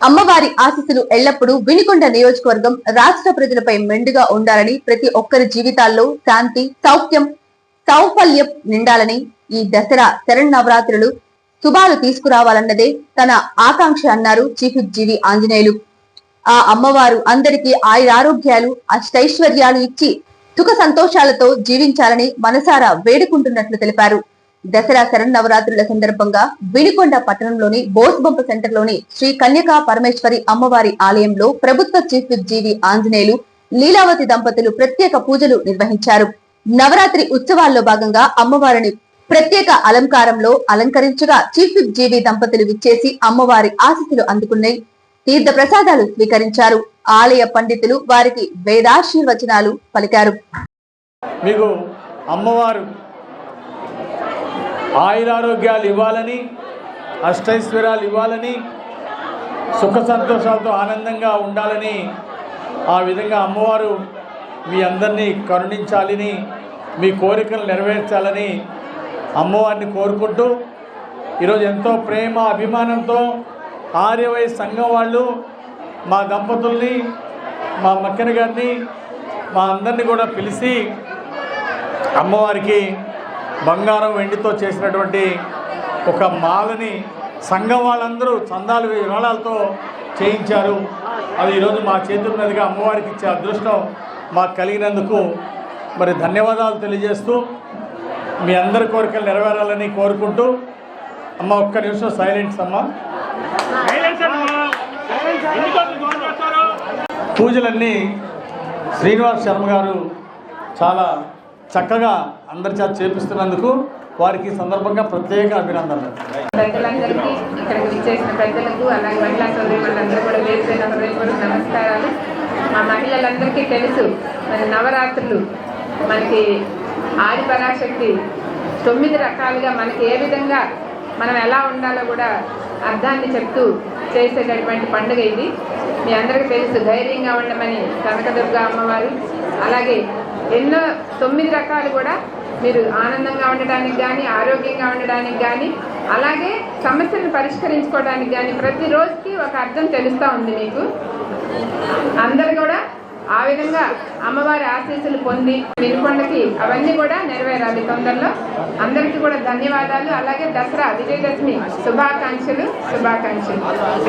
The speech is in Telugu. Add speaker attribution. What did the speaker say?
Speaker 1: అమ్మవారి ఆశీస్సులు ఎల్లప్పుడూ వినుకొండ నియోజకవర్గం రాష్ట్ర ప్రజలపై మెండుగా ఉండాలని ప్రతి ఒక్కరి జీవితాల్లో శాంతి సౌఖ్యం సౌఫల్యం నిండాలని ఈ దసరా శరణవరాత్రులు శుభాలు తీసుకురావాలన్నదే తన ఆకాంక్ష అన్నారు చీఫ్ జీవి ఆంజనేయులు. ఆ అమ్మవారు అందరికీ ఆయురారోగ్యాలు అష్టైశ్వర్యాలు ఇచ్చి సుఖ సంతోషాలతో జీవించాలని మనసారా వేడుకుంటున్నట్లు తెలిపారు. దసరా శరన్నవరాత్రుల సందర్భంగా వినికొండ పట్టణంలోని బోస్బొంప సెంటర్లోని శ్రీ కన్యకా పరమేశ్వరి అమ్మవారి ఆలయంలో ప్రభుత్వ chief whip G V Anjaneyulu Leelavathi దంపతులు ప్రత్యేక పూజలు నిర్వహించారు. నవరాత్రి ఉత్సవాల్లో భాగంగా అమ్మవారిని ప్రత్యేక అలంకారంలో అలంకరించగా చీఫ్ విప్ జీవి దంపతులు విచ్చేసి అమ్మవారి ఆశీస్సులు అందుకున్నాయి. తీర్థ ప్రసాదాలు స్వీకరించారు. ఆలయ పండితులు వారికి వేదాశీర్వచనాలు పలికారు.
Speaker 2: మీకు అమ్మవారు ఆయురారోగ్యాలు ఇవ్వాలని అష్టైశ్వర్యాలు ఇవ్వాలని సుఖ సంతోషాలతో ఆనందంగా ఉండాలని ఆ విధంగా అమ్మవారు మీ అందరినీ కరుణించాలని మీ కోరికలు నెరవేర్చాలని అమ్మవారిని కోరుకుంటూ ఈరోజు ఎంతో ప్రేమ అభిమానంతో ఆర్యవై సంఘం వాళ్ళు మా దంపతుల్ని మా మక్కెన గారిని మా అందరినీ కూడా పిలిచి అమ్మవారికి బంగారం వెండితో చేసినటువంటి ఒక మాలని సంఘం వాళ్ళందరూ చందాలు విరాళాలతో చేయించారు. అది ఈరోజు మా చేతుల మీదుగా అమ్మవారికి ఇచ్చే అదృష్టం మాకు కలిగినందుకు మరి ధన్యవాదాలు తెలియజేస్తూ మీ అందరి కోరికలు నెరవేరాలని కోరుకుంటూ అమ్మ ఒక్క నిమిషం సైలెంట్స్ అమ్మ. పూజలన్నీ శ్రీనివాస్ శర్మ గారు చాలా చక్కగా అందరి చేత చేపిస్తున్నందుకు వారికి ఈ సందర్భంగా ప్రత్యేక అభినందనలు.
Speaker 3: రైతులందరికీ ఇక్కడికి విచ్చేసిన ప్రజలకు అలాగే మహిళా సోదరి వాళ్ళందరూ కూడా వేసిన హృదయపూర్వక నమస్కారాలు. మా మహిళలందరికీ తెలుసు మరి నవరాత్రులు మనకి ఆది పరాశక్తి తొమ్మిది రకాలుగా మనకి ఏ విధంగా మనం ఎలా ఉండాలో కూడా అర్థాన్ని చెప్తూ చేసేటటువంటి పండుగ ఇది. మీ అందరికీ తెలుసు ధైర్యంగా ఉండమని కనకదుర్గ అమ్మవారు. అలాగే ఎన్నో తొమ్మిది రకాలు కూడా మీరు ఆనందంగా ఉండడానికి కానీ ఆరోగ్యంగా ఉండడానికి కానీ అలాగే సమస్యలను పరిష్కరించుకోవడానికి కానీ ప్రతిరోజుకి ఒక అర్థం తెలుస్తూ ఉంది మీకు. అందరు కూడా ఆ విధంగా అమ్మవారి ఆశీస్సులు పొంది వినుకొండకి అవన్నీ కూడా నెరవేరాలి తొందరలో. అందరికీ కూడా ధన్యవాదాలు. అలాగే దసరా విజయదశమి శుభాకాంక్షలు శుభాకాంక్షలు.